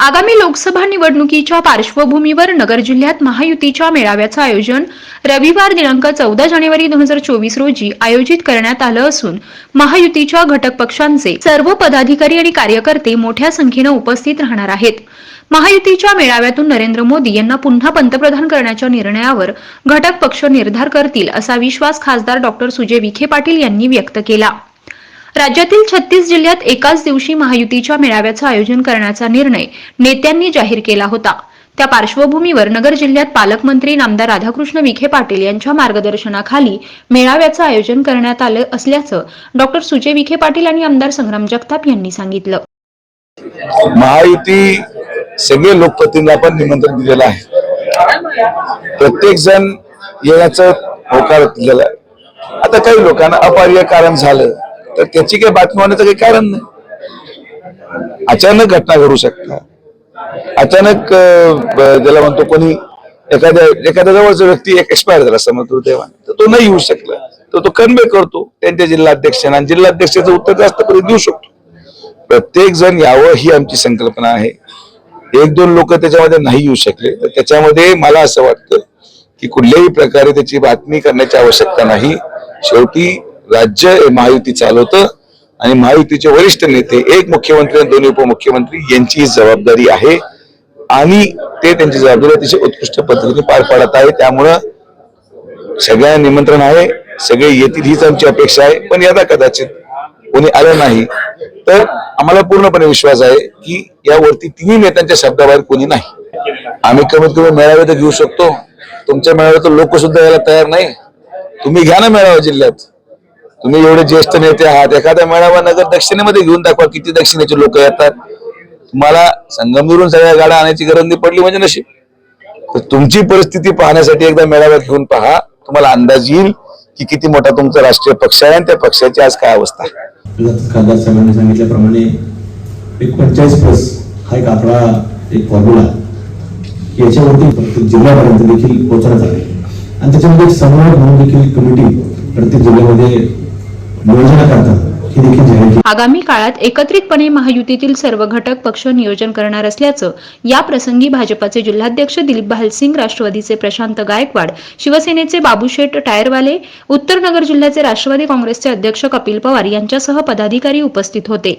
आगामी लोकसभा निवडणुकीच्या पार्श्वभूमीवर नगर जिल्ह्यात महायुतीच्या मेळाव्याचं आयोजन रविवार दिनांक चौदा जानेवारी दोन हजार चोवीस रोजी आयोजित करण्यात आलं असून महायुतीच्या घटक पक्षांचे सर्व पदाधिकारी आणि कार्यकर्ते मोठ्या संख्येनं उपस्थित राहणार आहेत. महायुतीच्या मेळाव्यातून नरेंद्र मोदी यांना पुन्हा पंतप्रधान करण्याच्या निर्णयावर घटक पक्ष निर्धार करतील असा विश्वास खासदार डॉक्टर सुजय विखे पाटील यांनी व्यक्त केला. राज्यातील छत्तीस जिल्ह्यात एकाच दिवशी महायुतीच्या मेळाव्याचं आयोजन करण्याचा निर्णय नेत्यांनी जाहीर केला होता. त्या पार्श्वभूमीवर नगर जिल्ह्यात पालकमंत्री नामदार राधाकृष्ण विखे पाटील यांच्या मार्गदर्शनाखाली मेळाव्याचं आयोजन करण्यात आलं असल्याचं डॉक्टर सुजय विखे पाटील आणि आमदार संग्राम जगताप यांनी सांगितलं. महायुती सगळे लोकप्रतिनिधींना पण निमंत्रण दिलेलं आहे. प्रत्येक जण येण्याचं होकार दिलेला आहे. आता काही लोकांना अपार्य कारण झालं. तर त्याची काही बातमी होण्याचं काही कारण नाही. अचानक घटना घडू शकतात अचानक ज्याला म्हणतो कोणी एखाद्या एखाद्या जवळचा व्यक्ती एक एक्सपायर झाला समजतो तेव्हा तर तो नाही येऊ शकला. तर तो कन्वे करतो त्यांच्या जिल्हाध्यक्षांना आणि जिल्हाध्यक्षाचं उत्तर जास्त करून देऊ शकतो. प्रत्येक जण यावं ही आमची संकल्पना आहे. एक दोन लोक त्याच्यामध्ये नाही येऊ शकले तर त्याच्यामध्ये मला असं वाटतं की कुठल्याही प्रकारे त्याची बातमी करण्याची आवश्यकता नाही. शेवटी राज्य हे महायुती चालवतं आणि महायुतीचे वरिष्ठ नेते एक मुख्यमंत्री आणि दोन्ही उपमुख्यमंत्री यांची ही जबाबदारी आहे. आणि ते त्यांची जबाबदारी अतिशय उत्कृष्ट पद्धतीने पार पाडत आहे. त्यामुळं सगळ्यांना निमंत्रण आहे. सगळे येतील हीच आमची अपेक्षा आहे. पण यदा कदाचित कोणी आलं नाही तर आम्हाला पूर्णपणे विश्वास आहे की यावरती तिन्ही नेत्यांच्या शब्दाबाहेर कोणी नाही. आम्ही कमीत कमी मेळावे तर घेऊ शकतो. तुमच्या मेळाव्यात लोक सुद्धा यायला तयार नाही. तुम्ही घ्या ना मेळावा जिल्ह्यात. तुम्ही एवढे ज्येष्ठ नेते आहात. एखाद्या मेळावा नगर दक्षिणेमध्ये घेऊन दाखवा किती दक्षिणेचे लोक येतात. तुम्हाला संगमनेरून सगळ्या गाड्या आणायची गरज नाही पडली म्हणजे नशीब. तर तुमची परिस्थिती पाहण्यासाठी एकदा मेळावा घेऊन पहा. तुम्हाला अंदाज येईल की किती मोठा तुमचा राष्ट्रीय पक्ष आहे आणि त्या पक्षाची आज काय अवस्था खासदार साहेबांनी सांगितल्याप्रमाणे एक पंचाळीस प्लस हा एक आपला एक फॉर्म्युला याच्यावरती प्रत्येक जिल्ह्यापर्यंत देखील पोहोचण्यात आले. आणि त्याच्यामध्ये एक समन्वय म्हणून देखील कमिटी प्रत्येक जिल्ह्यामध्ये योजना करतात. ही देखील जाहीर आगामी काळात एकत्रितपणे महायुतीतील सर्व घटक पक्ष नियोजन करणार असल्याचं या प्रसंगी भाजपाचे जिल्हाध्यक्ष दिलीप भालसिंग राष्ट्रवादीचे प्रशांत गायकवाड शिवसेनेचे बाबूशेठ टायरवाले उत्तर नगर जिल्ह्याचे राष्ट्रवादी काँग्रेसचे अध्यक्ष कपिल पवार यांच्यासह पदाधिकारी उपस्थित होते.